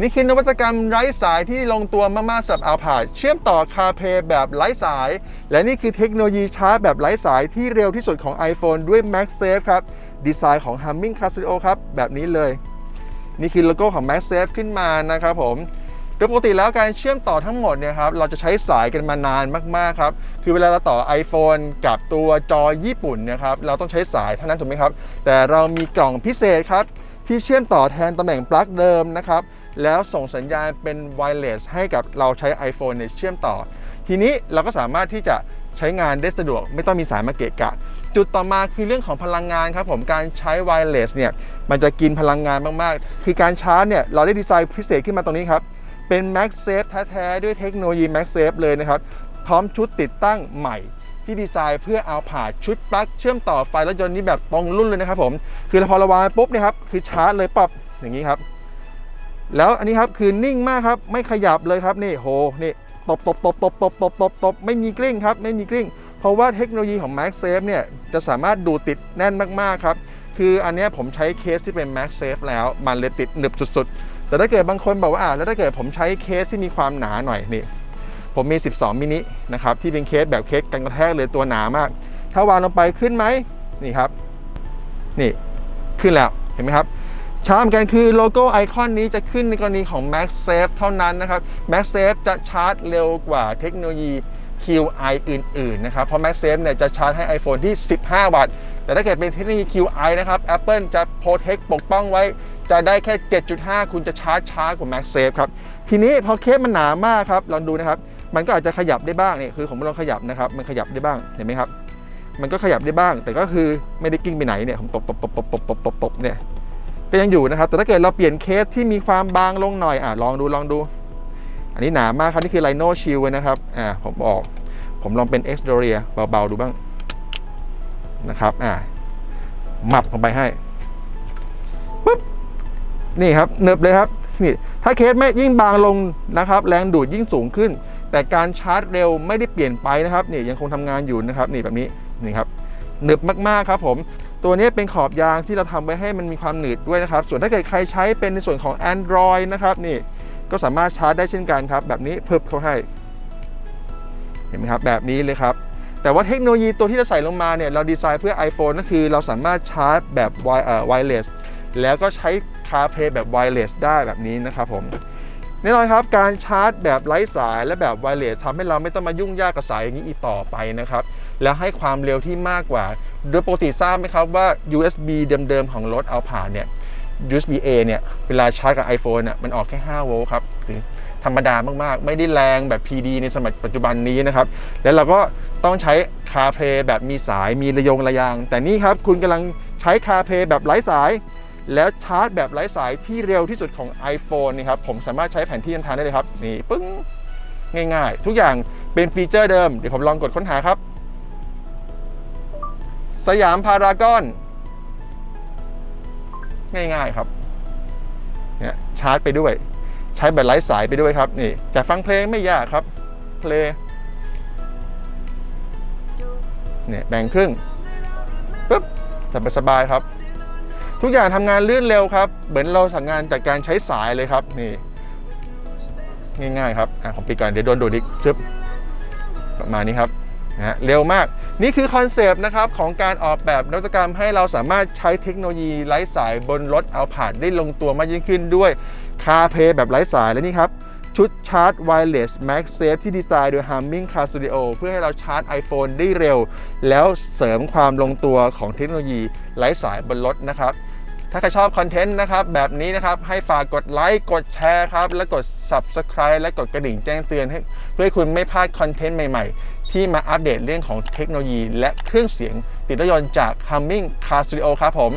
นี่คือนวัตกรรมไร้สายที่ลงตัวมากๆสำหรับ Alphard เชื่อมต่อคาเพย์แบบไร้สาย และนี่คือเทคโนโลยีชาร์จแบบไร้สายที่เร็วที่สุดของ iPhone ด้วย MagSafe ครับ ดีไซน์ของ Humming Car Studio ครับ แบบนี้เลย นี่คือโลโก้ของ MagSafe ขึ้นมานะครับผมโดยปกติแล้วการเชื่อมต่อทั้งหมดเนี่ยครับเราจะใช้สายกันมานานมากๆครับคือเวลาเราต่อ iPhone กับตัวจอญี่ปุ่นนะครับเราต้องใช้สายเท่านั้นถูกไหมครับ แต่เรามีกล่องพิเศษครับที่เชื่อมต่อแทนตำแหน่งปลั๊กเดิมนะครับ แล้วส่งสัญญาณเป็นไวเลสให้กับเราใช้ iPhone เนี่ยเชื่อมต่อ ทีนี้เราก็สามารถที่จะใช้งานได้สะดวกไม่ต้องมีสายมาเกะกะ จุดต่อมาคือเรื่องของพลังงานครับผมการใช้ไวเลสเนี่ยมันจะกินพลังงานมาก ๆ คือการชาร์จเนี่ยเราได้ดีไซน์พิเศษขึ้นมาตรงนี้ครับ เป็น MagSafe แท้ ๆ ด้วยเทคโนโลยี MagSafe เลยนะครับ พร้อมชุดติดตั้งใหม่ที่ดีไซน์เพื่อเอาผ่าชุดปลั๊กเชื่อมต่อไฟรถยนต์นี่แบบตรงรุ่นเลยนะครับผมคือพอเราวางปุ๊บเนี่ยครับคือชาร์จเลยปับอย่างนี้ครับ แล้วอันนี้ครับคือนิ่งมากครับไม่ขยับเลยครับนี่โหนี่ตบตบตบตบตบตบตบตบไม่มีกลิ้งครับไม่มีกลิ้ง เพราะว่าเทคโนโลยีของ MagSafe เนี่ยจะสามารถดูติดแน่นมากๆครับคืออันนี้ผมใช้เคสที่เป็น MagSafe แล้วมันเลยติดหนึบสุดๆ แต่ถ้าเกิดบางคนบอกว่าอ่าแล้วถ้าเกิดผมใช้เคสที่มีความหนาหน่อยนี่ผมมี 12 มินินะครับที่เป็นเคสแบบเคสกันกระแทกเลยตัวหนามาก ถ้าวางลงไปขึ้นไหมนี่ครับ นี่ขึ้นแล้วเห็นไหมครับ ช้าเหมกันคือโลโก้ไอคอนนี้จะขึ้นในกรณีของ MagSafe เท่านั้นนะครับ MagSafe จะชาร์จเร็วกว่าเทคโนโลยี QI อื่นๆนะครับ เพราะ MagSafe เนี่ยจะชาร์จให้ iPhone ที่ 15 วัตต์ แต่ถ้าเกิดเป็นเทคโนโลยี QI นะครับ Apple จะโปรเทคปกป้องไว้ จะได้แค่ 7.5 คุณจะชาร์จช้ากว่า MagSafe ครับ ทีนี้พอเคสมันหนามากครับ ลองดูนะครับ มันก็อาจจะขยับได้บ้างเนี่ยคือผมลองขยับนะครับ มันขยับได้บ้าง เห็นไหมครับ มันก็ขยับได้บ้าง แต่ก็คือไม่ได้กิ้งไปไหนเนี่ย ผมตบตบตบตบตบตบเนี่ย ก็ยังอยู่นะครับ แต่ถ้าเกิดเราเปลี่ยนเคสที่มีความบางลงหน่อยอะลองดูลองดู อันนี้หนามากครับนี่คือ Rhino Shield นะครับอ่าผมออก ผมลองเป็น X d o r i a เรียเบาๆดูบ้างนะครับอ่าหมับลงไปให้ปุ๊บนี่ครับเนิบเลยครับนี่ถ้าเคสไม่ยิ่งบางลงนะครับ แรงดูดยิ่งสูงขึ้น แต่การชาร์จเร็วไม่ได้เปลี่ยนไปนะครับนี่ยังคงทำงานอยู่นะครับ นี่แบบนี้นี่ครับหนึบมากๆครับผม ตัวนี้เป็นขอบยางที่เราทำไว้ให้มันมีความหนืดด้วยนะครับ ส่วนถ้าเกิดใครใช้เป็นในส่วนของ Android นะครับนี่ก็สามารถชาร์จได้เช่นกันครับ แบบนี้เพิ่มเข้าให้ เห็นไหมครับ แบบนี้เลยครับ แต่ว่าเทคโนโลยีตัวที่เราใส่ลงมาเนี่ยเราดีไซน์เพื่อ iPhone ก็คือเราสามารถชาร์จแบบไวเอ่อ wireless แล้วก็ใช้ CarPlay แบบ wireless ได้แบบนี้นะครับผม แน่นอนครับการชาร์จแบบไร้สายและแบบไวเลสทำให้เราไม่ต้องมายุ่งยากกับสายอย่างนี้อีกต่อไปนะครับ แล้วให้ความเร็วที่มากกว่า โดยปกติทราบไหมครับว่า USB เดิมๆของรถเอาผ่านเนี่ย USB A เนี่ยเวลาชาร์จกับ iPhone น่ะมันออกแค่ 5 โวลต์ครับคือธรรมดามากๆ ไม่ได้แรงแบบ PD ในสมัยปัจจุบันนี้นะครับ แล้วเราก็ต้องใช้ CarPlay แบบมีสายมีระยงระยาง แต่นี่ครับคุณกำลังใช้ CarPlay แบบไร้สาย แล้วชาร์จแบบไร้สายที่เร็วที่สุดของ iPhone นี่ครับผมสามารถใช้แผนที่นทางได้เลยครับนี่ปึ้งง่ายๆ ทุกอย่างเป็นฟีเจอร์เดิม เดี๋ยวผมลองกดค้นหาครับ สยามพารากอน ง่ายๆครับเนี่ยชาร์จไปด้วย ใช้แบบไร้สายไปด้วยครับนี่จะฟังเพลงไม่ยากครับ เพลงเนี่ยแบ่งครึ่งปุ๊บสบายๆครับ ทุกอย่างทำงานลื่นเร็วครับ เหมือนเราสั่งงานจากการใช้สายเลยครับ นี่ง่ายๆครับอะผมปิดก่อนเดี๋ยวโดนดูดิชึบประมาณนี้ครับนะเร็วมาก นี่คือคอนเซปต์นะครับของการออกแบบนวัตกรรมให้เราสามารถใช้เทคโนโลยีไร้สายบนรถเอาผ่านได้ลงตัวมากยิ่งขึ้นด้วยคาเพย์แบบไร้สายและนี่ครับ ชุดชาร์จ Wireless MagSafe ที่ดีไซน์โดย Humming Car Studio เพื่อให้เราชาร์จ iPhone ได้เร็ว แล้วเสริมความลงตัวของเทคโนโลยีไร้สายบนรถนะครับ ถ้าใครชอบคอนเทนต์นะครับ แบบนี้นะครับ ให้ฝากกดไลค์กดแชร์ครับ และกด Subscribe และกดกระดิ่งแจ้งเตือนให้เพื่อให้คุณไม่พลาดคอนเทนต์ใหม่ ๆ ที่มาอัปเดตเรื่องของเทคโนโลยี และเครื่องเสียงติดรถยนต์จาก Humming Car Studio ครับผม